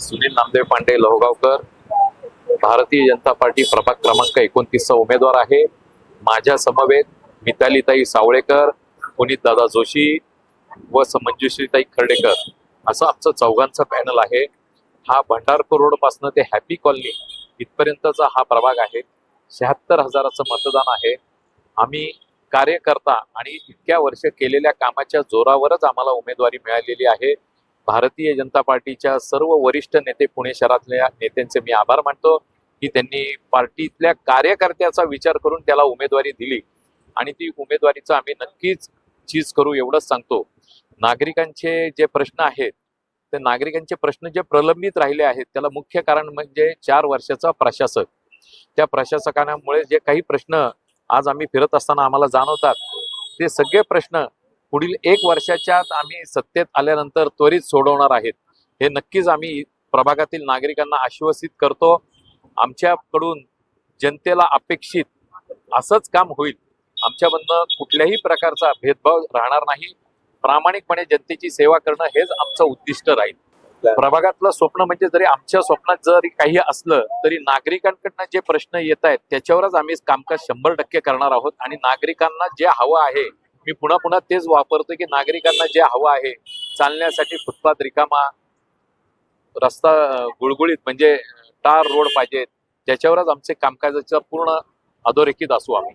Sunil Namdev Pande लोहगावकर. Bharatiya Janata party प्रभाग क्रमांक एकोणतीसचा उमेदवार आहे. माझ्या समवेत मितालीताई सावळेकर पुनीत दादा जोशी व मंजुश्रीताई खर्डेकर असं आमचं चौघांचं पॅनल आहे. हा भंडारपूर रोड ते हॅपी कॉलनी इथपर्यंतचा हा प्रभाग आहे. शहात्तर हजाराचं मतदान आहे. आम्ही कार्यकर्ता आणि इतक्या वर्ष केलेल्या कामाच्या जोरावरच आम्हाला उमेदवारी मिळालेली आहे. भारतीय जनता पार्टीच्या सर्व वरिष्ठ नेते पुणे शहरातल्या नेत्यांचे मी आभार मानतो की त्यांनी पार्टीतल्या कार्यकर्त्याचा विचार करून त्याला उमेदवारी दिली. आणि ती उमेदवारीचं आम्ही नक्कीच चीज करू एवढंच सांगतो. नागरिकांचे जे प्रश्न आहेत ते नागरिकांचे प्रश्न जे प्रलंबित राहिले आहेत त्याला मुख्य कारण म्हणजे चार वर्षाचा प्रशासक. त्या प्रशासकामुळे जे काही प्रश्न आज आम्ही फिरत असताना आम्हाला जाणवतात ते सगळे प्रश्न पुढील एक वर्षाच्या आम्ही सत्तेत आल्यानंतर त्वरित सोडवणार आहेत. हे नक्कीच आम्ही प्रभागातील नागरिकांना आश्वासित करतो. आमच्याकडून जनतेला अपेक्षित असंच काम होईल. आमच्यामधनं कुठल्याही प्रकारचा भेदभाव राहणार नाही. प्रामाणिकपणे जनतेची सेवा करणं हेच आमचं उद्दिष्ट राहील. प्रभागातलं स्वप्न म्हणजे जरी आमच्या स्वप्नात जरी काही असलं तरी नागरिकांकडनं जे प्रश्न येत आहेत त्याच्यावरच आम्ही कामकाज शंभर टक्के करणार आहोत. आणि नागरिकांना जे हवं आहे मी पुन्हा पुन्हा तेच वापरतो की नागरिकांना जे हवं आहे चालण्यासाठी फुटपाथ रिकामा रस्ता गुळगुळीत म्हणजे टार रोड पाहिजेत त्याच्यावरच आमचे कामकाजाचा पूर्ण अधोरेखित असू आम्ही